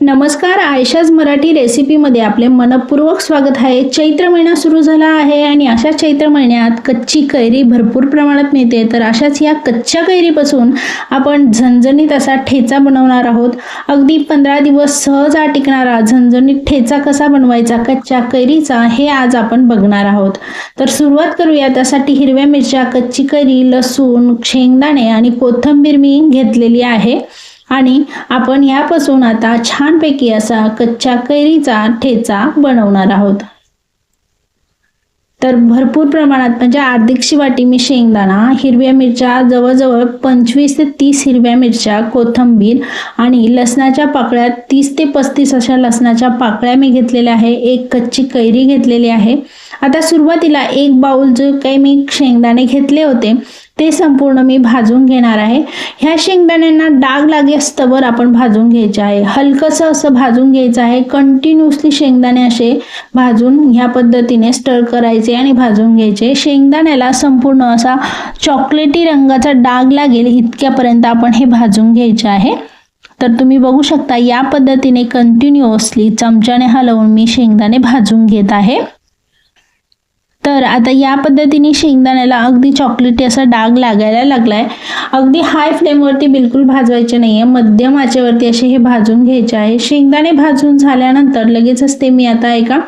नमस्कार आयशाज मराठी रेसिपीमध्ये आपले मनपूर्वक स्वागत आहे. चैत्र महिना सुरू झाला आहे आणि अशा चैत्र महिन्यात कच्ची कैरी भरपूर प्रमाणात मिळते. तर अशाच या कच्च्या कैरीपासून आपण झणझणीत असा ठेचा बनवणार आहोत. अगदी पंधरा दिवस सहज टिकणारा झणझणीत ठेचा कसा बनवायचा कच्च्या कैरीचा हे आज आपण बघणार आहोत. तर सुरुवात करूया. त्यासाठी हिरव्या मिरच्या कच्ची कैरी लसूण शेंगदाणे आणि कोथिंबीर मी घेतलेली आहे. आणि आपण यापासून आता छानपैकी असा कच्च्या कैरीचा ठेचा बनवणार आहोत. तर भरपूर प्रमाणात म्हणजे अर्धिकशी वाटी मी शेंगदाणा हिरव्या मिरच्या जवळजवळ पंचवीस ते तीस हिरव्या मिरच्या कोथंबीर आणि लसणाच्या पाकळ्या तीस ते पस्तीस अशा लसणाच्या पाकळ्या मी घेतलेल्या आहे. एक कच्ची कैरी घेतलेली आहे. आता सुरुवातीला एक बाऊल जो काही मी शेंगदाणे घेतले होते ते संपूर्ण मी भाजून घेणार आहे. ह्या शेंगदाण्यांना डाग लागेस्तवर आपण भाजून घ्यायचे आहे. हलकंसं असं भाजून घ्यायचं आहे. कंटिन्युअसली शेंगदाणे असे भाजून ह्या पद्धतीने स्टर करायचे आणि भाजून घ्यायचे. शेंगदाण्याला संपूर्ण असा चॉकलेटी रंगाचा डाग लागेल इतक्यापर्यंत आपण हे भाजून घ्यायचे आहे. तर तुम्ही बघू शकता या पद्धतीने कंटिन्युअसली चमच्याने हलवून मी शेंगदाणे भाजून घेत आहे. तर आता या पद्धतीने शेंगदाण्याला अगदी चॉकलेटी असा डाग लागायला लागलाय. अगदी हाय फ्लेमवरती बिलकुल भाजवायचे नाहीये. मध्यम आचेवरती असे हे भाजून घ्यायचे आहे. शेंगदाणे भाजून झाल्यानंतर लगेचच ते मी आता एका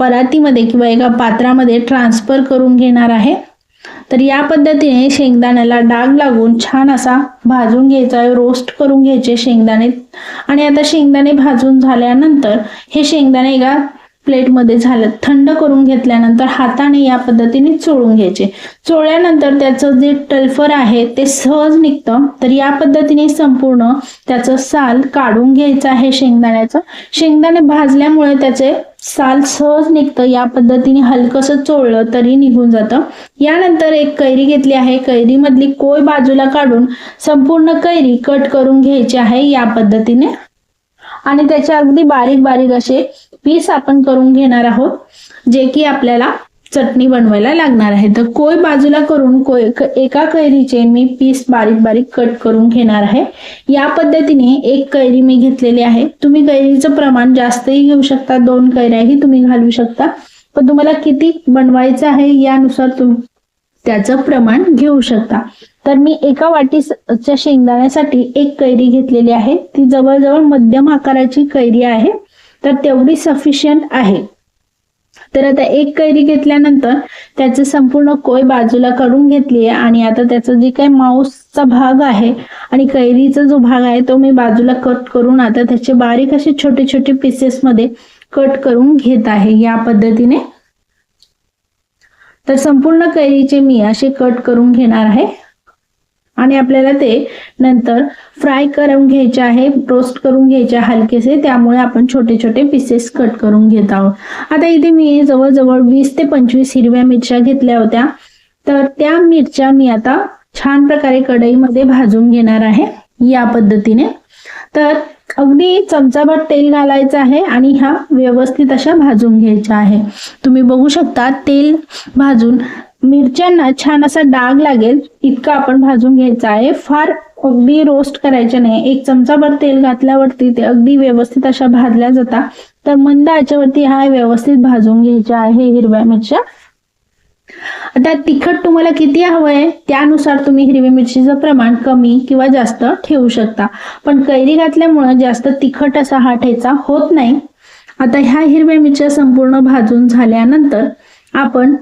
परातीमध्ये किंवा एका पात्रामध्ये ट्रान्सफर करून घेणार आहे. तर या पद्धतीने शेंगदाण्याला डाग लागून छान असा भाजून घ्यायचा आहे. रोस्ट करून घ्यायचे शेंगदाणे. आणि आता शेंगदाणे भाजून झाल्यानंतर हे शेंगदाणे एका प्लेटमध्ये झालं थंड करून घेतल्यानंतर हाताने या पद्धतीने चोळून घ्यायचे. चोळल्यानंतर त्याचं जे टल्फर आहे ते सहज निघतं. तर या पद्धतीने संपूर्ण त्याचं साल काढून घ्यायचं आहे शेंगदाण्याचं. शेंगदाणे भाजल्यामुळे त्याचे साल सहज निघतं. या पद्धतीने हलकसं चोळलं तरी निघून जातं. यानंतर एक कैरी घेतली आहे. कैरीमधली कोय बाजूला काढून संपूर्ण कैरी कट करून घ्यायची आहे या पद्धतीने. आणि त्याचे अगदी बारीक बारीक असे पीस आपण करून घेणार आहोत जे की आपल्याला चटणी बनवायला लागणार आहे. तर कोय बाजूला करून कोय एका कैरीचे मी पीस बारीक बारीक कट करून घेणार आहे. या पद्धतीने एक कैरी मी घेतलेली आहे. तुम्ही कैरीचं प्रमाण जास्तही घेऊ शकता. दोन कैऱ्याही तुम्ही घालू शकता. पण तुम्हाला किती बनवायचं आहे यानुसार तुम्ही त्याचं प्रमाण घेऊ शकता. तर मी एका वाटीच्या शेंगदाण्यासाठी एक कैरी घेतलेली आहे. ती जवळजवळ मध्यम आकाराची कैरी आहे. तर तेवढी सफिशियंट आहे. तर आता एक कैरी घेतल्यानंतर त्याचे संपूर्ण कोय बाजूला काढून घेतली आहे आणि आता त्याचा जे काही माऊसचा भाग आहे आणि कैरीचा जो भाग आहे तो मी बाजूला कट करून आता त्याचे बारीक असे छोटे छोटे पीसेस मध्ये कट करून घेत आहे या पद्धतीने. तर संपूर्ण कैरीचे मी असे कट करून घेणार आहे. आणि आपल्याला ते नंतर फ्राय करून घ्यायचे आहे रोस्ट करून घ्यायचे हलकेसे. त्यामुळे आपण छोटे छोटे पीसेस कट करून घेत आहोत. आता इथे मी जवळजवळ वीस ते पंचवीस हिरव्या मिरच्या घेतल्या होत्या. तर त्या मिरच्या मी आता छान प्रकारे कढईमध्ये भाजून घेणार आहे या पद्धतीने. तर अगदी चमचाभर तेल घालायचं आहे आणि ह्या व्यवस्थित अशा भाजून घ्यायच्या आहे. तुम्ही बघू शकता तेल भाजून मिरच्यांना छान असा डाग लागेल इतकं आपण भाजून घ्यायचं आहे. फार अगदी रोस्ट करायचे नाही. एक चमचाभर तेल घातल्यावरती ते अगदी व्यवस्थित अशा भाजल्या जातात तर मंद याच्यावरती हा व्यवस्थित भाजून घ्यायच्या आहे हिरव्या मिरच्या. आता तिखट तुम्हाला किती हवंय त्यानुसार तुम्ही हिरवी मिरचीचं प्रमाण कमी किंवा जास्त ठेवू शकता. पण कैरी घातल्यामुळे जास्त तिखट असा हा ठेचा होत नाही. आता ह्या हिरव्या मिरच्या संपूर्ण भाजून झाल्यानंतर आपण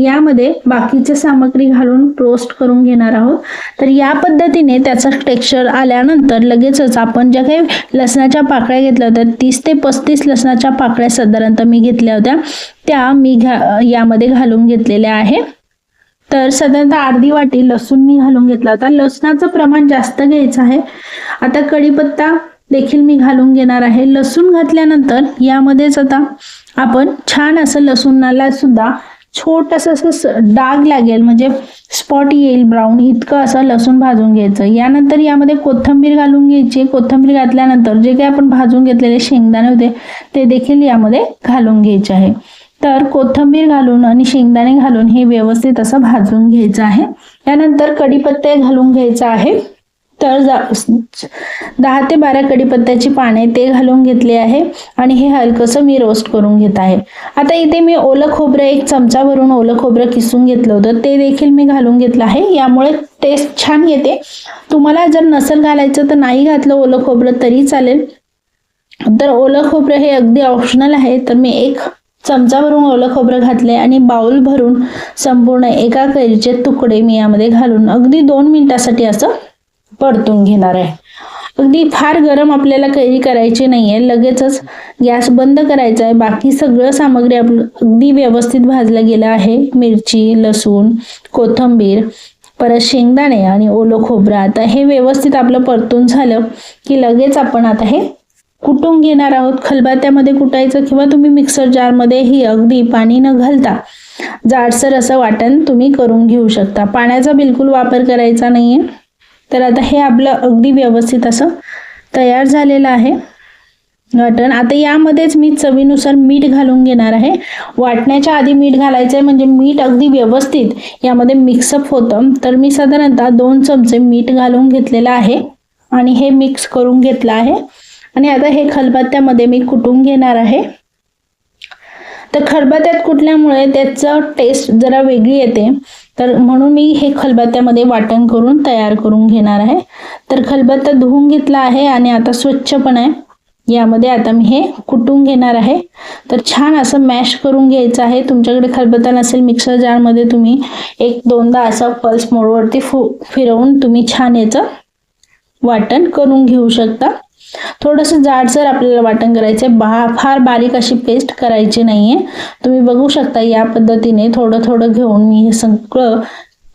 यामध्ये बाकीचे सामग्री घालून रोस्ट करून घेणार आहोत. तर या पद्धतीने त्याचं टेक्स्चर आल्यानंतर लगेचच आपण ज्या काही लसणाच्या पाकळ्या घेतल्या होत्या तीस ते पस्तीस लसणाच्या पाकळ्या साधारणतः मी घेतल्या होत्या त्या मी घा यामध्ये घालून घेतलेल्या आहे तर साधारणतः अर्धी वाटी लसूण मी घालून घेतला होता. लसणाचं प्रमाण जास्त घ्यायचं आहे. आता कढीपत्ता देखील मी घालून घेणार आहे. लसूण घातल्यानंतर यामध्येच आता आपण छान असं लसूणाला सुद्धा छोटस असं डाग लागेल म्हणजे स्पॉट येईल ब्राऊन इतकं असं लसूण भाजून घ्यायचं. यानंतर यामध्ये कोथंबीर घालून घ्यायची. कोथंबीर घातल्यानंतर जे काही आपण भाजून घेतलेले शेंगदाणे होते ते देखील यामध्ये घालून घ्यायचे आहे. तर कोथंबीर घालून आणि शेंगदाणे घालून हे व्यवस्थित असं भाजून घ्यायचं आहे. त्यानंतर कडीपत्ते घालून घ्यायचं आहे. तर जा दहा ते बारा कढीपत्त्याची पाने ते घालून घेतले आहे आणि हे हलकंसं मी रोस्ट करून घेत आहे. आता इथे मी ओलं खोबरं एक चमचा भरून ओलं खोबरं किसून घेतलं होतं. ते देखील मी घालून घेतलं आहे. यामुळे टेस्ट छान येते. तुम्हाला जर नसेल घालायचं तर नाही घातलं ओलं खोबरं तरी चालेल. तर ओलं खोबरं हे अगदी ऑप्शनल आहे. तर मी एक चमचा भरून ओलं खोबरं घातले आणि बाउल भरून संपूर्ण एका कैरीचे तुकडे मी यामध्ये घालून अगदी दोन मिनिटासाठी असं परतून घेणार आहे. अगदी फार गरम आपल्याला कैरी करायची नाही आहे लगेचच गॅस बंद करायचा आहे. बाकी सगळं सामग्री आपलं अगदी व्यवस्थित भाजलं गेलं आहे. मिरची लसूण कोथंबीर परत शेंगदाणे आणि ओलं खोबरं. आता हे व्यवस्थित आपलं परतून झालं की लगेच आपण आता हे कुटून घेणार आहोत. खलबात्यामध्ये कुटायचं किंवा तुम्ही मिक्सर जारमध्येही अगदी पाणी न घालता जाडसर असं वाटण तुम्ही करून घेऊ शकता. पाण्याचा बिलकुल वापर करायचा नाहीये. तर आता हे आपलं अगदी व्यवस्थित असं तयार झालेलं आहे. वाटण. आता यामध्येच मी चवीनुसार मीठ घालून घेणार आहे. वाटण्याच्या आधी मीठ घालायचं आहे म्हणजे मीठ अगदी व्यवस्थित यामध्ये मिक्सअप होतं. तर मी साधारणतः दोन चमचे मीठ घालून घेतलेलं आहे आणि हे मिक्स करून घेतलं आहे. आणि आता हे खलबत्त्यामध्ये मी कुटून घेणार आहे. तर खलबत्त्यात कुटल्यामुळे त्याचं टेस्ट जरा वेगळी येते. तर म्हणून मी हे खलबत्त्यामध्ये वाटण करून तयार करून घेणार आहे. तर खलबत्ता धुवून घेतला आहे आणि आता स्वच्छ पण आहे. यामध्ये आता मी हे कुटून घेणार आहे. तर छान असं मॅश करून घ्यायचं आहे. तुमच्याकडे खलबत्ता नसेल मिक्सर जारमध्ये तुम्ही एक दोनदा असं पल्स मोडवरती फु फिरवून तुम्ही छान याचं वाटण करून घेऊ शकता. थोडंसं जाडसर आपल्याला वाटण करायचं आहे बा फार बारीक अशी पेस्ट करायची नाही आहे तुम्ही बघू शकता या पद्धतीने थोडं थोडं घेऊन मी हे सगळं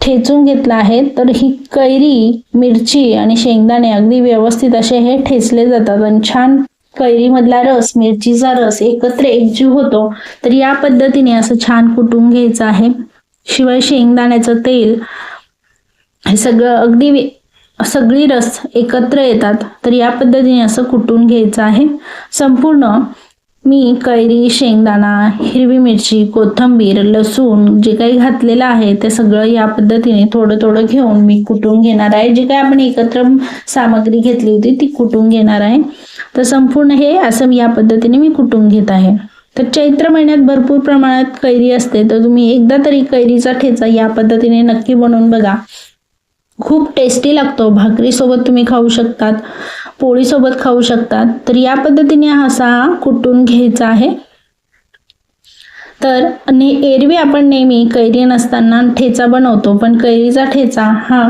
ठेचून घेतलं आहे. तर ही कैरी मिरची आणि शेंगदाणे अगदी व्यवस्थित असे हे ठेचले जातात आणि छान कैरीमधला रस मिरचीचा रस एकत्र एकजीव होतो. तर या पद्धतीने असं छान कुटून घ्यायचं आहे. शिवाय शेंगदाण्याचं तेल हे सगळं अगदी सगळी रस एकत्र येतात तर या पद्धतीने असं कुटून घ्यायचं आहे. संपूर्ण मी कैरी शेंगदाणा हिरवी मिरची कोथंबीर लसूण जे काही घातलेलं आहे ते सगळं या पद्धतीने थोडं थोडं घेऊन मी कुटून घेणार आहे. जे काही आपण एकत्र सामग्री घेतली होती ती कुटून घेणार आहे. तर संपूर्ण हे असं या पद्धतीने मी कुटून घेत आहे. तर चैत्र महिन्यात भरपूर प्रमाणात कैरी असते तर तुम्ही एकदा तरी कैरीचा ठेचा या पद्धतीने नक्की बनवून बघा. खूप टेस्टी लागतो. भाकरीसोबत तुम्ही खाऊ शकतात पोळीसोबत खाऊ शकतात. तर या पद्धतीने असा कुटून घ्यायचा आहे. तर ने एरवी आपण नेहमी कैरी नसताना ठेचा बनवतो पण कैरीचा ठेचा हा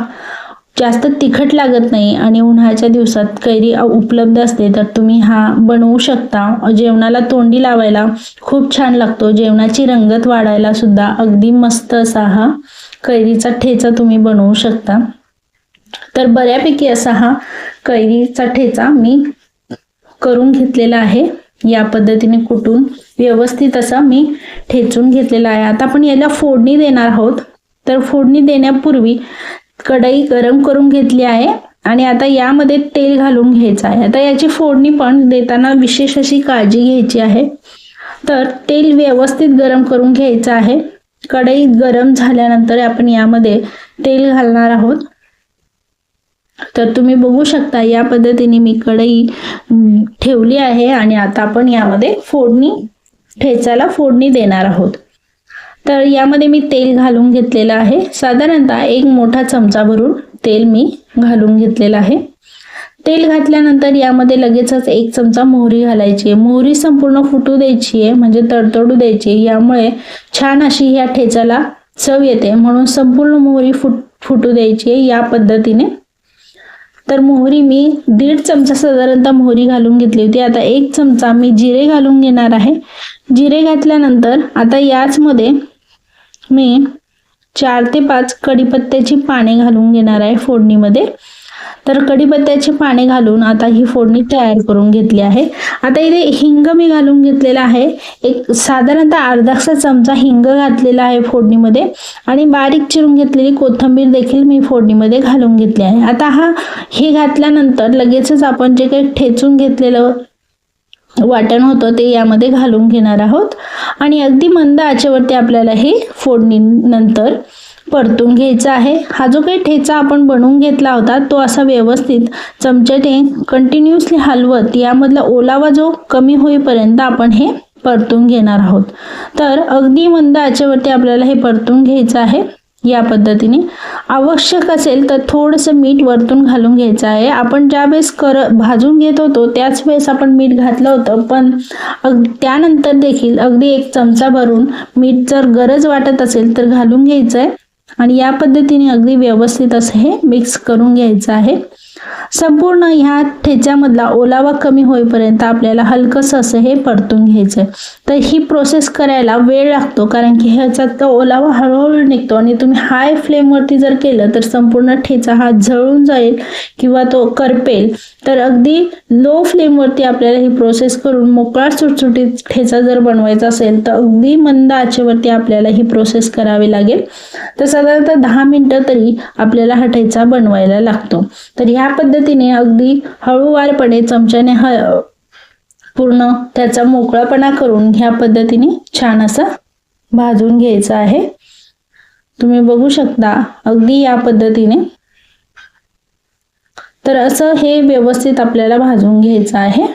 जास्त तिखट लागत नाही आणि उन्हाळ्याच्या दिवसात कैरी उपलब्ध असते. तर तुम्ही हा बनवू शकता. जेवणाला तोंडी लावायला खूप छान लागतो. जेवणाची रंगत वाढायला सुद्धा अगदी मस्त असा हा कैरीचा ठेचा तुम्ही बनवू शकता. तर बऱ्यापैकी असा हा कैरीचा ठेचा मी करून घेतलेला आहे. या पद्धतीने कुटून व्यवस्थित असा मी ठेचून घेतलेला आहे. आता आपण याला फोडणी देणार आहोत. तर फोडणी देण्यापूर्वी कढई गरम करून घेतली आहे आणि आता यामध्ये तेल घालून घ्यायचं आहे. आता याची फोडणी पण देताना विशेष अशी काळजी घ्यायची आहे. तर तेल व्यवस्थित गरम करून घ्यायचं आहे. कढई गरम झाल्यानंतर आपण यामध्ये तेल घालणार आहोत. तर तुम्ही बघू शकता या पद्धतीने मी कढई ठेवली आहे आणि आता आपण यामध्ये फोडणी ठेचायला फोडणी देणार आहोत. तर यामध्ये मी तेल घालून घेतलेलं आहे. साधारणतः एक मोठा चमचा भरून तेल मी घालून घेतलेलं आहे. तेल घातल्यानंतर यामध्ये लगेचच एक चमचा मोहरी घालायची आहे. मोहरी संपूर्ण फुटू द्यायची आहे म्हणजे तडतडू द्यायची आहे. यामुळे छान अशी ह्या ठेचाला चव येते. म्हणून संपूर्ण मोहरी फुट फुटू द्यायची आहे या पद्धतीने. तर मोहरी मी दीड चमचा साधारणतः मोहरी घालून घेतली होती. आता एक चमचा मी जिरे घालून घेणार आहे. जिरे घातल्यानंतर आता याचमध्ये मी चार ते पाच कडीपत्त्याची पाने घालून घेणार आहे फोडणीमध्ये. तर कढीपत्त्याची पाने घालून आता ही फोडणी तयार करून घेतली आहे. आता इथे हिंग मी घालून घेतलेला आहे. एक साधारणतः अर्धासा चमचा हिंग घातलेला आहे फोडणीमध्ये आणि बारीक चिरून घेतलेली कोथिंबीर देखील मी फोडणीमध्ये घालून घेतली आहे. आता हा हे घातल्यानंतर लगेचच आपण जे काही ठेचून घेतलेलं वाटण होतं ते यामध्ये घालून घेणार आहोत. आणि अगदी मंद आचेवरती आपल्याला हे फोडणीनंतर परतून घ्यायचा आहे. हा जो काही ठेचा आपण बनवून घेतला होता तो असा व्यवस्थित चमच्याने कंटिन्युअसली हलवत यामधला ओलावा जो कमी होईपर्यंत आपण हे परतून घेणार आहोत. तर अगदी मंद आचेवरती आपल्याला हे परतून घ्यायचं आहे या पद्धतीने. आवश्यक असेल तर थोडंसं मीठ वरतून घालून घ्यायचं आहे. आपण ज्या वेळेस कर भाजून घेत होतो त्याच वेळेस आपण मीठ घातलं होतं पण अग त्यानंतर देखील अगदी एक चमचा भरून मीठ जर गरज वाटत असेल तर घालून घ्यायचं आहे आणि या पद्धतीने अगदी व्यवस्थित असं हे मिक्स करून घ्यायचं आहे. संपूर्ण ह्या ठेच्यामधला ओलावा कमी होईपर्यंत आपल्याला हलकंसं असं हे परतून घ्यायचं आहे तर ही प्रोसेस करायला वेळ लागतो कारण की ह्याच्यात ओलावा हळूहळू निघतो आणि तुम्ही हाय फ्लेमवरती जर केलं तर संपूर्ण ठेचा हा जळून जाईल किंवा तो करपेल. तर अगदी लो फ्लेमवरती आपल्याला ही प्रोसेस करून मोकळा सुटसुटीत ठेचा जर बनवायचा असेल तर अगदी मंद आचेवरती आपल्याला ही प्रोसेस करावी लागेल. तर साधारणतः दहा मिनटं तरी आपल्याला हा ठेचा बनवायला लागतो. तर ह्या पद्धतीने अगदी हळूवारपणे चमच्याने ह पूर्ण त्याचा मोकळापणा करून ह्या पद्धतीने छान असा भाजून घ्यायचा आहे. तुम्ही बघू शकता अगदी या पद्धतीने. तर असं हे व्यवस्थित आपल्याला भाजून घ्यायचं आहे.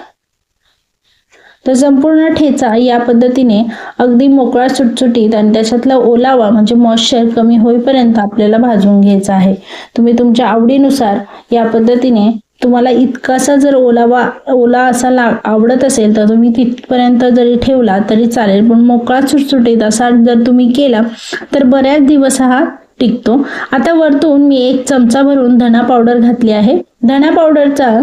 तर संपूर्ण ठेचा या पद्धतीने अगदी मोकळा सुटसुटीत आणि त्याच्यातला ओलावा म्हणजे मॉइश्चर कमी होईपर्यंत आपल्याला भाजून घ्यायचा आहे. तुम्ही तुमच्या आवडीनुसार या पद्धतीने तुम्हाला इतकासा जर ओलावा ओला असा ला आवडत असेल तर तुम्ही तिथपर्यंत जरी ठेवला तरी चालेल. पण मोकळा सुटसुटीत असा जर तुम्ही केला तर बऱ्याच दिवस हा टिकतो. आता वरतून मी एक चमचा भरून धणा पावडर घातली आहे. धना पावडरचा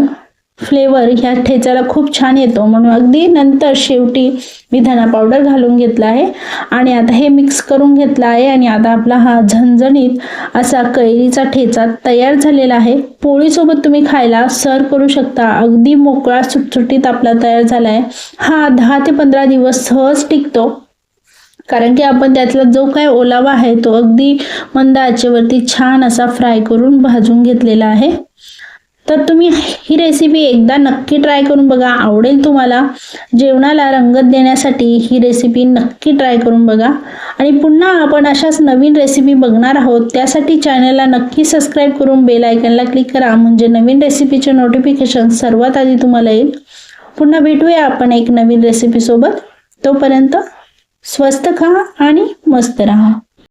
फ्लेवर ह्या ठेचाला खूप छान येतो. म्हणून अगदी नंतर शेवटी मी धना पावडर घालून घेतला आहे. आणि आता हे मिक्स करून घेतलं आहे. आणि आता आपला हा झणझणीत असा कैरीचा ठेचा तयार झालेला आहे. पोळीसोबत तुम्ही खायला सर्व करू शकता. अगदी मोकळा सुटसुटीत आपला तयार झाला आहे. हा दहा ते पंधरा दिवस सहज टिकतो. कारण की आपण त्यातला जो काय ओलावा आहे तो अगदी मंद आचेवरती छान असा फ्राय करून भाजून घेतलेला आहे. तर तुम्ही ही रेसिपी एकदा नक्की ट्राय करून बघा. आवडेल तुम्हाला. जेवणाला रंगत देण्यासाठी ही रेसिपी नक्की ट्राय करून बघा. आणि पुन्हा आपण अशाच नवीन रेसिपी बघणार आहोत. त्यासाठी चॅनलला नक्की सबस्क्राईब करून बेल आयकनला क्लिक करा. म्हणजे नवीन रेसिपीचे नोटिफिकेशन सर्वात आधी तुम्हाला येईल. पुन्हा भेटूया आपण एक नवीन रेसिपीसोबत तोपर्यंत स्वस्त खा आणि मस्त राहा.